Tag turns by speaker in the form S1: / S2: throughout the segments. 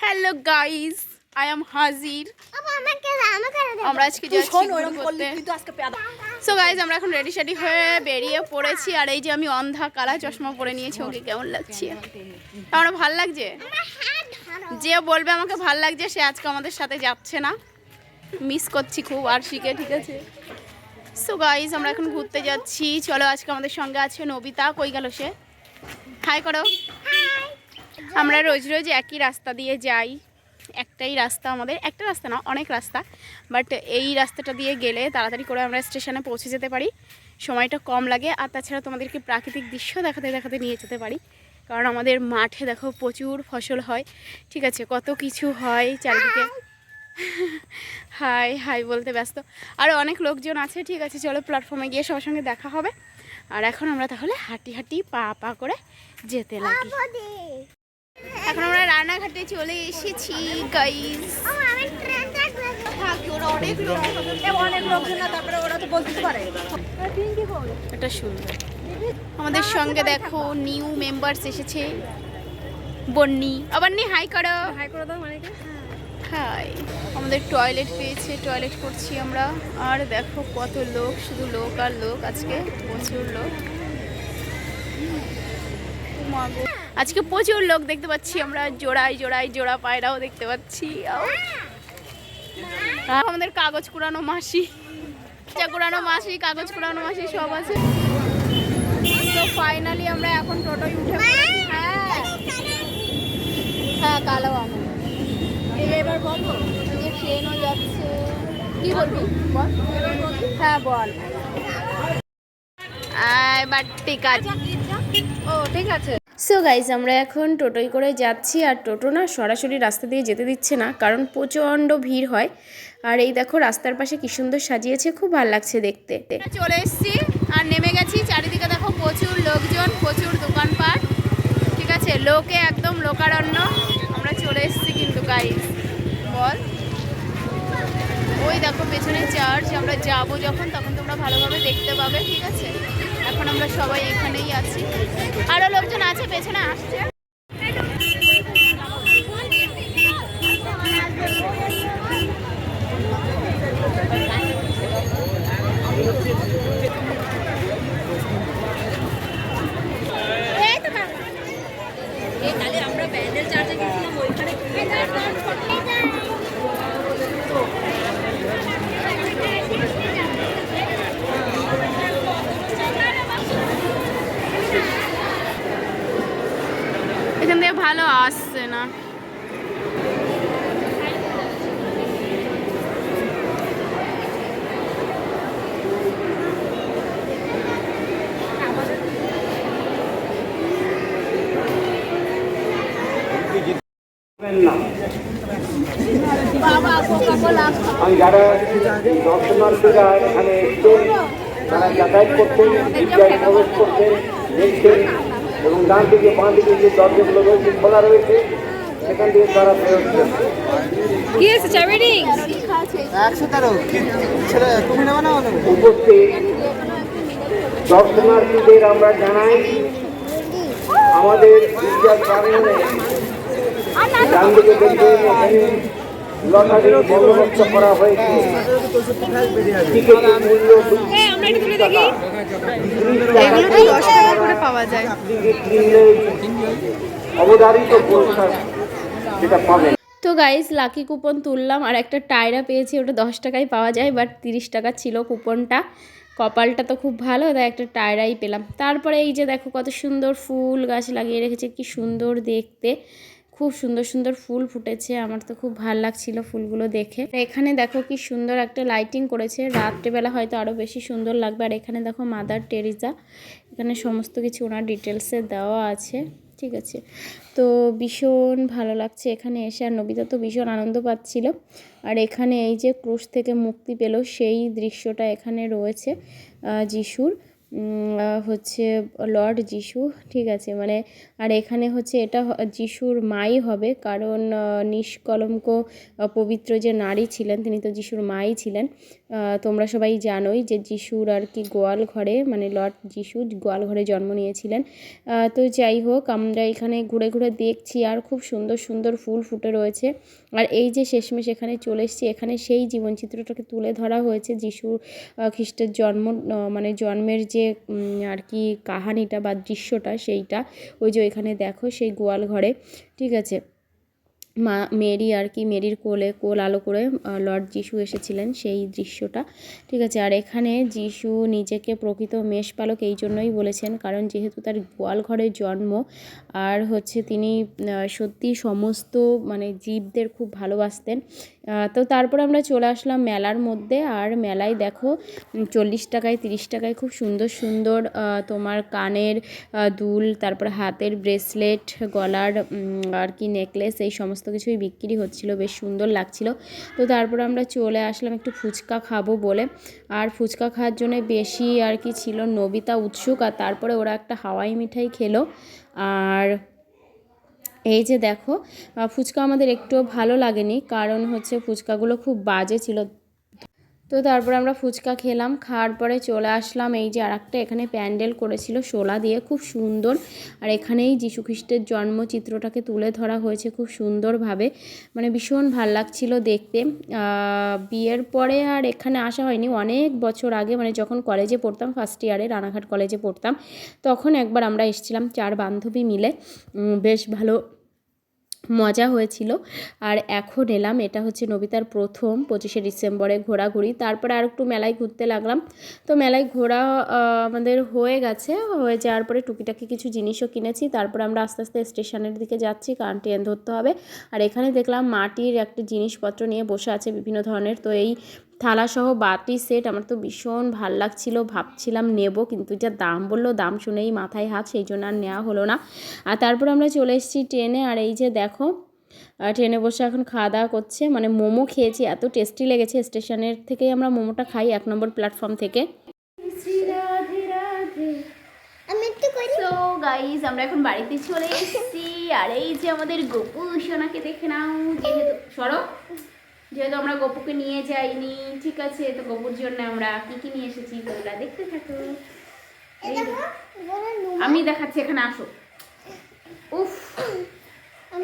S1: Hello guys I am হাজির আমরা আজকে সো গাইজ আমরা এখন রেডি শেডি হয়ে বেরিয়ে পড়েছি। আর এই যে আমি অন্ধা কালা চশমা পরে নিয়েছি ওকে কেমন লাগছে? আমার ভালো লাগছে? যে বলবে আমাকে ভালো লাগছে সে আজকে আমাদের সাথে যাচ্ছে না। মিস করছি খুব আর শিখে ঠিক আছে? সো গাইজ আমরা এখন ঘুরতে যাচ্ছি। চলো আজকে আমাদের সঙ্গে আছে নবিতা। কই গেল সে? হাই করো। আমরা রোজ রোজ একই রাস্তা দিয়ে যাই। একটাই রাস্তা আমাদের, একটা রাস্তা না, অনেক রাস্তা। বাট এই রাস্তাটা দিয়ে গেলে তাড়াতাড়ি করে আমরা স্টেশনে পৌঁছে যেতে পারি। সময়টা কম লাগে আর তাছাড়া তোমাদেরকে প্রাকৃতিক দৃশ্য দেখাতে দেখাতে নিয়ে যেতে পারি। কারণ আমাদের মাঠে দেখো প্রচুর ফসল হয়। ঠিক আছে, কত কিছু হয় চারিদিকে। হাই হাই বলতে ব্যস্ত। আরও অনেক লোকজন আছে, ঠিক আছে, চলো প্ল্যাটফর্মে গিয়ে সবার সঙ্গে দেখা হবে। আর এখন আমরা তাহলে হাঁটি হাঁটি পা পা করে যেতে লাগি। এখন আমরা রানাঘাটে চলে এসেছি গাইস এটা সুন্দর আমাদের সঙ্গে দেখো নিউ মেম্বার্স এসেছে। বন্নি। আবার নি হাই করো।
S2: হাই করে দাও মানে
S1: হাই আমাদের টয়লেট পেয়েছে টয়লেট করছি আমরা। আর দেখো কত লোক শুধু লোক আর লোক আজকে প্রচুর লোক। মা গো। আজকে প্রচুর লোক দেখতে পাচ্ছি, আমরা জোড়ায় জোড়ায় জোড়া পায়রাও দেখতে পাচ্ছি। আমাদের কাগজ কুড়ানো মাসি কুড়ানো মাসি, কাগজ কুড়ানো মাসি সব আছে। তো ফাইনালি আমরা এখন টোটোয় উঠে হ্যাঁ। হ্যাঁ কালো আমার
S2: এবার বলব
S1: ট্রেনও যাচ্ছে। কি বলবি? বল। হ্যাঁ বল। এবার ঠিক আছে।
S2: ও, ঠিক আছে।
S1: সো গাইজ আমরা এখন টোটোয় করে যাচ্ছি আর টোটো না সরাসরি রাস্তা দিয়ে যেতে দিচ্ছে না, কারণ প্রচণ্ড ভিড় হয়। আর এই দেখো, রাস্তার পাশে কি সুন্দর সাজিয়েছে, খুব ভালো লাগছে দেখতে। চলে এসেছি আর নেমে গেছি, চারিদিকে দেখো প্রচুর লোকজন, প্রচুর দোকানপাট, ঠিক আছে? লোকে একদম লোকারণ্য। আমরা চলে এসেছি কিন্তু গাইজ বল। ওই দেখো পেছনে চার্চ আমরা যাব যখন, তখন তোমরা ভালোভাবে দেখতে পাবে। এখন আমরা সবাই এখানেই আছি। আরও লোকজন আছে পেছনে আসছে। এখান থেকে ভালো আসছে না।
S3: যাতায়াত করছেন দেখছেন এবং ডান দিকে বাঁ দিকে যে দরজাগুলো রয়েছে খোলা রয়েছে সেখান থেকে তারা ফেরত উপস্থিত দর্শনার্থীদের আমরা জানাই আমাদের প্রাঙ্গণে ডান দিকে দেখবেন
S1: তো গাইস লাকি কুপন তুললাম আর একটা টায়রা পেয়েছি, ওটা দশ টাকায় পাওয়া যায় বাট তিরিশ টাকা ছিল কুপনটা কপালটা তো খুব ভালো, তাই একটা টায়রাই পেলাম। তারপরে এই যে দেখো কত সুন্দর ফুল গাছ লাগিয়ে রেখেছে, কি সুন্দর দেখতে। খুব সুন্দর সুন্দর ফুল ফুটেছে। আমার তো খুব ভালো লাগছিল ফুলগুলো দেখে। এখানে দেখো কি সুন্দর একটা লাইটিং করেছে। রাত্রেবেলা হয়তো আরও বেশি সুন্দর লাগবে। আর এখানে দেখো মাদার টেরিজা এখানে সমস্ত কিছু ওনার ডিটেলসে দেওয়া আছে। ঠিক আছে? তো ভীষণ ভালো লাগছে এখানে এসে। আর নবিতা তো ভীষণ আনন্দ পাচ্ছিল। আর এখানে এই যে ক্রুশ থেকে মুক্তি পেল সেই দৃশ্যটা এখানে রয়েছে যিশুর।
S4: হচ্ছে লর্ড যিশু, ঠিক আছে? মানে আর এখানে হচ্ছে এটা যিশুর মাই হবে, কারণ নিষ্কলঙ্ক পবিত্র যে নারী ছিলেন, তিনি তো যিশুর মাই ছিলেন। তোমরা সবাই জানোই যে যিশুর আর কি গোয়াল ঘরে মানে লর্ড যিশু গোয়াল ঘরে জন্ম নিয়েছিলেন। তো যাই হোক, আমরা এখানে ঘুরে ঘুরে দেখছি, আর খুব সুন্দর সুন্দর ফুল ফুটে রয়েছে। আর এই যে শেষমেশ এখানে চলে এসেছি, এখানে সেই জীবনচিত্রটাকে তুলে ধরা হয়েছে যিশু খ্রিস্টের জন্ম মানে জন্মের যে উম, আর কি কাহানিটা বা দৃশ্যটা সেইটা ওই যে ওইখানে দেখো সেই গোয়াল ঘরে ঠিক আছে? মা মেরি আর কি মেরির কোলে কোল আলো করে লর্ড যিশু এসেছিলেন সেই দৃশ্যটা ঠিক আছে? আর এখানে যিশু নিজেকে প্রকৃত মেষপালক এই জন্যই বলেছেন কারণ যেহেতু তার গোয়াল ঘরে জন্ম আর হচ্ছে তিনি সত্যি সমস্ত মানে জীবদের খুব ভালোবাসতেন তো তারপর আমরা চলে আসলাম মেলার মধ্যে। আর মেলায় দেখো চল্লিশ টাকায়, তিরিশ টাকায় খুব সুন্দর সুন্দর তোমার কানের দুল, তারপর হাতের ব্রেসলেট, গলার আর কি নেকলেস, এই সমস্ত কিছুই বিক্রি হচ্ছিল, বেশ সুন্দর লাগছিল। তো তারপর আমরা চলে আসলাম একটু ফুচকা খাব বলে। আর ফুচকা খাওয়ার জন্য বেশি আর কি ছিল নবিতা উৎসুক, আর তারপরে ওরা একটা হাওয়াই মিঠাই খেলো। আর এই যে দেখো ফুচকা আমাদের একটুও ভালো লাগেনি কারণ হচ্ছে ফুচকাগুলো খুব বাজে ছিল তো তারপর আমরা ফুচকা খেলাম, খাওয়ার পরে চলে আসলাম। এই যে আরেকটা এখানে প্যান্ডেল করেছিল শোলা দিয়ে, খুব সুন্দর। আর এখানেই খ্রিস্টের জন্মচিত্রটাকে তুলে ধরা হয়েছে খুব সুন্দরভাবে। মানে ভীষণ ভালো লাগছিল দেখতে। বিয়ের পরে আর এখানে আসা হয়নি। অনেক বছর আগে মানে যখন কলেজে পড়তাম ফার্স্ট ইয়ারে রানাঘাট কলেজে পড়তাম, তখন একবার আমরা এসেছিলাম, চার বান্ধবী মিলে। বেশ ভালো মজা হয়েছিল। আর এখন এলাম, এটা হচ্ছে নবিতার প্রথম পঁচিশে ডিসেম্বরে ঘোরাঘুরি। তারপরে আর একটু মেলায় ঘুরতে লাগলাম। তো মেলায় ঘোরা আমাদের হয়ে গেছে। হয়ে যাওয়ার পরে টুকিটাকি কিছু জিনিসও কিনেছি। তারপরে আমরা আস্তে আস্তে স্টেশনের দিকে যাচ্ছি কারণ ট্রেন ধরতে হবে। আর এখানে দেখলাম মাটির একটা জিনিসপত্র নিয়ে বসে আছে বিভিন্ন ধরনের। তো এই থালাসহ বাটি সেট আমার তো ভীষণ ভালো লাগছিল ভাবছিলাম নেব কিন্তু যা দাম বলল দাম শুনেই মাথায় হাত সেই জন্য আর নেওয়া হলো না। আর তারপর আমরা চলে এসেছি ট্রেনে আর এই যে দেখো ট্রেনে বসে এখন খাওয়া দাওয়া করছে। মানে মোমো খেয়েছি এত টেস্টি লেগেছে স্টেশনের থেকেই আমরা মোমোটা খাই এক নম্বর প্ল্যাটফর্ম থেকে।
S1: আমরা এখন বাড়িতে চলে এসেছি। আর এই যে আমাদের গপু সোনাকে দেখে নাও যেহেতু সরো। যেহেতু আমরা গপুকে নিয়ে যাইনি ঠিক আছে তো গপুর জন্য আমরা কি কি নিয়ে এসেছি তোমরা দেখতে থাকো। আমি দেখাচ্ছি এখানে আসো। উফ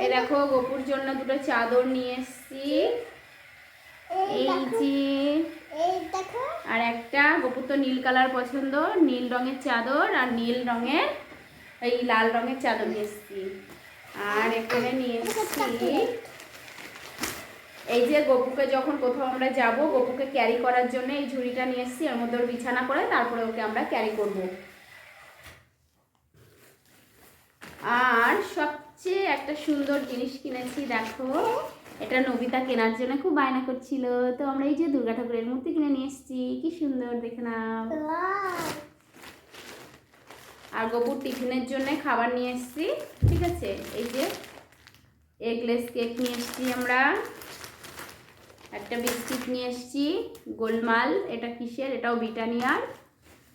S1: এই দেখো গপুর জন্য দুটো চাদর নিয়ে এসেছি। এই যে আর একটা গপুর তো নীল কালার পছন্দ নীল রঙের চাদর আর নীল রঙের এই লাল রঙের চাদর নিয়ে এসেছি। আর এখানে নিয়ে এসেছি এই যে গপুকে যখন কোথাও আমরা যাব, গপুকে ক্যারি করার জন্য এই ঝুড়িটা নিয়ে এসেছি, এর মধ্যে বিছানা করে তারপরে ওকে আমরা ক্যারি করব। আর সবচেয়ে একটা সুন্দর জিনিস কিনেছি, দেখো। এটা নবিতা কেনার জন্য খুব বায়না করছিল। তো আমরা এই যে দুর্গা ঠাকুরের মূর্তি কিনে নিয়ে এসেছি, কি সুন্দর, দেখে নাও। আর গপুর টিফিনের জন্য খাবার নিয়ে এসেছি, ঠিক আছে? এই যে এগলেস কেক নিয়ে এসেছি আমরা। একটা বিস্কিট নিয়ে এসেছি গোলমাল এটা কিসের? এটাও ব্রিটানিয়ার।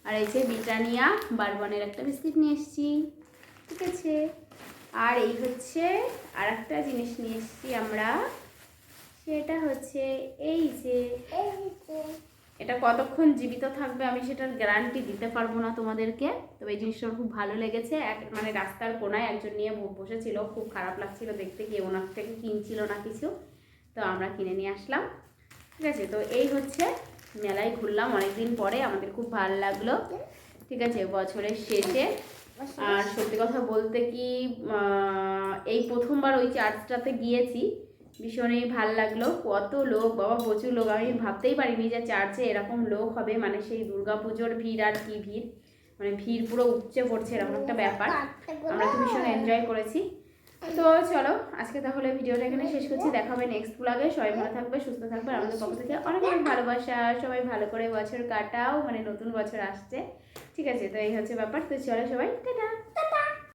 S1: আর এই যে ব্রিটানিয়া বারবনের একটা বিস্কিট নিয়ে এসেছি। ঠিক আছে। আর এই হচ্ছে আর একটা জিনিস নিয়ে এসেছি আমরা। সেটা হচ্ছে এই যে এটা কতক্ষণ জীবিত থাকবে আমি সেটার গ্যারান্টি দিতে পারব না তোমাদেরকে। তবে এই জিনিসটা খুব ভালো লেগেছে। এক মানে রাস্তার কোনায় একজন নিয়ে বসেছিল খুব খারাপ লাগছিল দেখতে কি ওনার থেকে কিনছিল না কিছু। তো আমরা কিনে নিয়ে আসলাম। ঠিক আছে, তো এই হচ্ছে মেলায় ঘুরলাম অনেকদিন পরে, আমাদের খুব ভালো লাগল। ঠিক আছে, বছরের শেষে। আর সত্যি কথা বলতে কি এই প্রথমবার ওই চার্চটাতে গিয়েছি, ভীষণই ভালো লাগল। কত লোক, বাবা, প্রচুর লোক। আমি ভাবতেই পারিনি যে চার্চে এরকম লোক হবে মানে সেই দুর্গাপুজোর ভিড় আর কি ভিড়। মানে ভিড় পুরো উপচে পড়ছে, এরকম একটা ব্যাপার। আমরা তো ভীষণ এনজয় করেছি। তো চলো, আজকে তাহলে ভিডিওটা এখানে শেষ করছি। দেখা হবে নেক্সট ব্লগে সবাই ভালো থাকবে, সুস্থ থাকবে। আমাদের পক্ষ থেকে অনেক অনেক ভালোবাসা। সবাই ভালো করে বছর কাটাও মানে নতুন বছর আসছে। ঠিক আছে, তো এই হচ্ছে ব্যাপার। তো চলো সবাই, টাটা।